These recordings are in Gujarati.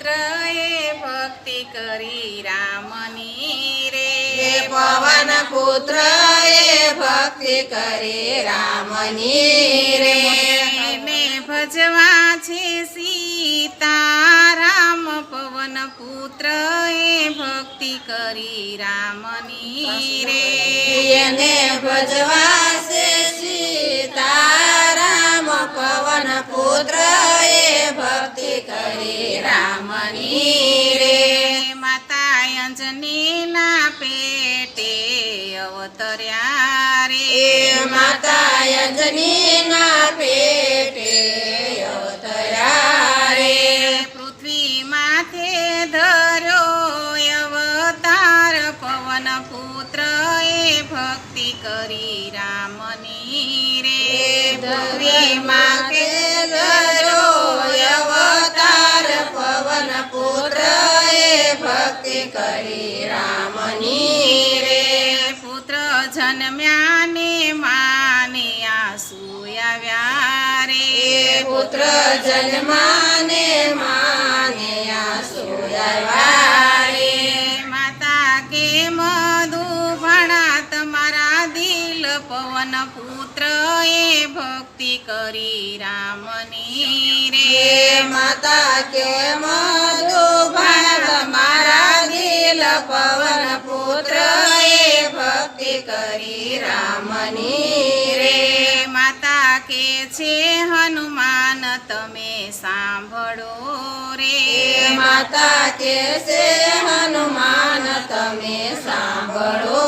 પુત્ર એ ભક્તિ કરી રામની રે. હે પવન પુત્રએ ભક્તિ કરી રામની રે. એને ભજવા છે સીતા રામ પવન પુત્રએ ભક્તિ કરી રામની રે. એને ભજવા છે સીતારામ. પવન પુત્ર માતા અંજનીના પેટે અવતર્યા રે પૃથ્વી માથે ધર્યો અવતાર પવન પુત્ર એ ભક્તિ કરી રામની રે. પૃથ્વી માથે ધરો અવતાર પવન પુત્ર એ ભક્તિ કરી રામની રે. પુત્ર જન્મ્યા પુત્ર જન્માને માને આવ્યા માતા કે મધુ ભણા તમારા દિલ પવન પુત્ર એ ભક્તિ કરી રામની રે. માતા કે મધુ ભણ મારા દિલ પવન પુત્ર સાંભળો રે માતા કે છે હનુમાન તમે સાંભળો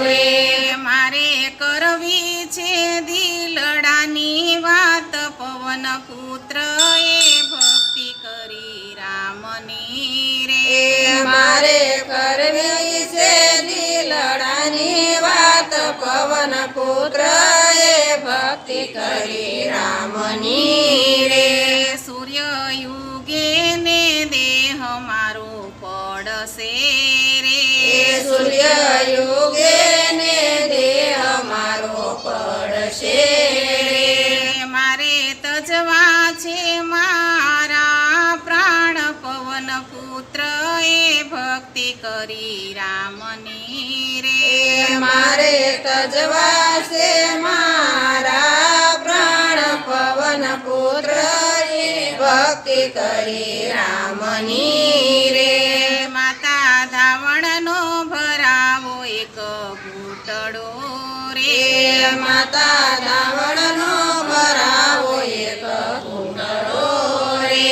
રે. મારે કરવી છે દિલડાની વાત પવન પુત્ર એ ભક્તિ કરી રામની રે. મારે કરવી છે દિલડાની વાત પવન પુત્ર એ ભક્તિ કરી રામની રે. યુગે ને દેહ મારો પડશે રે. સૂર્ય યુગે ને દેહ મારો પડશે મારે તજવા છે મારા પ્રાણ પવન પુત્ર એ ભક્તિ કરી રામની રે. મારે તજવા છે મારા પ્રાણ પવન પુત્ર ભક્તિ કરી રામની રે. માતા ધાવણનો ભરાવો એક ઘૂંટડો રે. માતા ધાવણનો ભરાવો એક કુંડળો રે.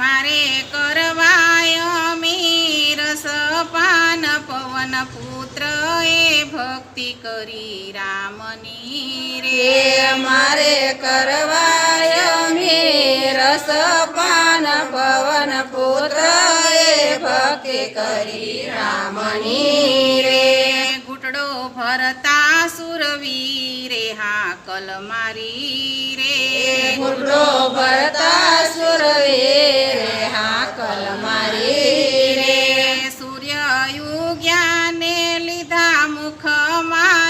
મારે કરવાય મીર સપાન પવન પુત્ર એ ભક્તિ કરી રામની રે. મારે કરવાય કરી રામની રે. ઘૂંટડો ભરતા સુરવીરે હાકલ મારી રે. ગુડો ભરતા સુરવીરે. હાકલ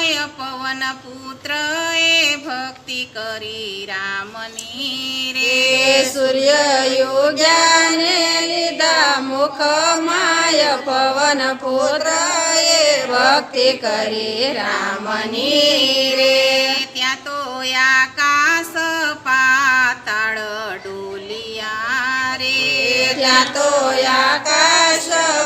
માય પવન પુત્ર એ ભક્તિ કરી રામની રે એ સૂર્ય યોગ્યાને લીધા મુખ માય પવન પુત્ર એ ભક્તિ કરી રામની રે ત્યાં તો આકાશ પાતાળ ડોલિયા રે ત્યાં તો આકાશ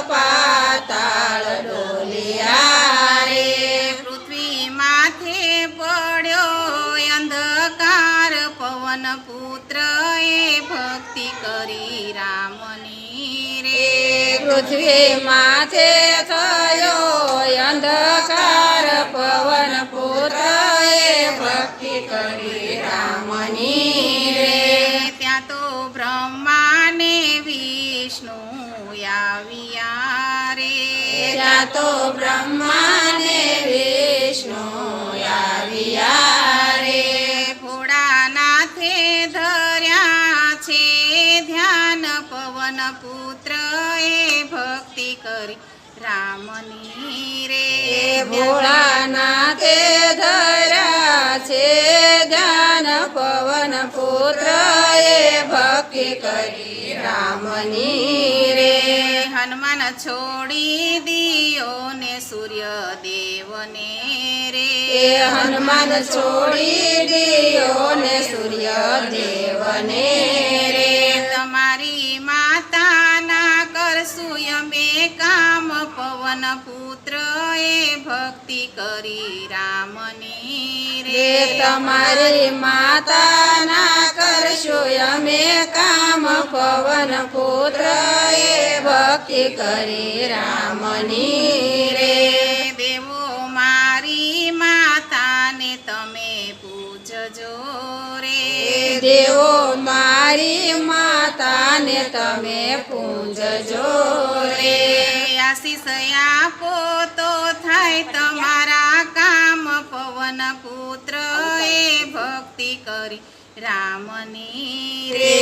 પવન પુત્ર એ ભક્તિ કરી રામની રે. પૃથ્વી માથે થયો અંધકાર પવન પુત્રએ ભક્તિ કરી રામની રે. ત્યાં તો બ્રહ્માને વિષ્ણુ આવ્યા રે. ત્યાં તો બ્રહ્માને પવન પુત્ર એ ભક્તિ કરી. રામની રે ભોળાના તે ધરા છે. ધ્યાન પવન પુત્ર એ ભક્તિ કરી. રામની રે હનુમાન છોડી દિયો ને સૂર્ય દેવને રે હનુમાન છોડી દિયો ને સૂર્ય દેવને પવન પુત્ર એ ભક્તિ કરી રામની રે. તમારી માતાના કરશો અમે કામ પવન પુત્ર એ ભક્તિ કરી રામની રે. દેવો મારી માતાને તમે પૂજજો રે. દેવો મારી માતાને તમે પૂજજો રે. આશીષ આપો તો થાય તમારા કામ. પવન પુત્ર એ ભક્તિ કરી રામની રે.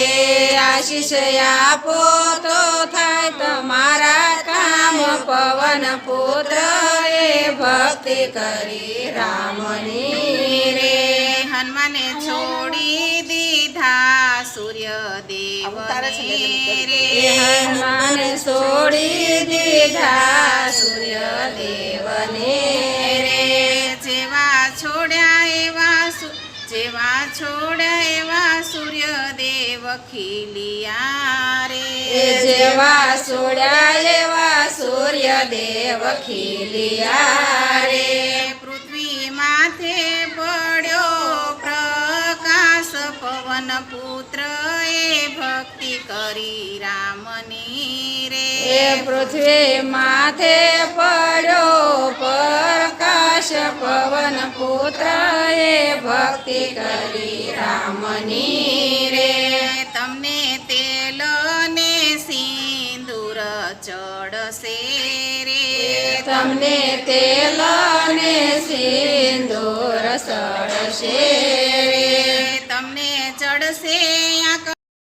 આશીષ આપો તો થાય તમારા કામ. પવન પુત્ર એ ભક્તિ કરી રામની રે. હનુમાને છોડી દીધા સૂર્ય દેવ રે હનુમાન છોડી દીધા સૂર્ય દેવને રે. જેવા છોડ્યા એવા જેવા છોડ્યા એવા સૂર્યદેવ ખીલિયા એ રે જેવા છોડ્યા એવા સૂર્ય દેવ ખીલિયા રે. પૃથ્વી માથે પવન પુત્ર એ ભક્તિ કરી રામની રે. એ પૃથ્વી માથે પડ્યો પ્રકાશ પવન પુત્ર એ ભક્તિ કરી રામની રે. તમને તેલ ને સિંદૂર ચડશે રે. તમને તેલ ને સિંદૂર ચડશે રે. આ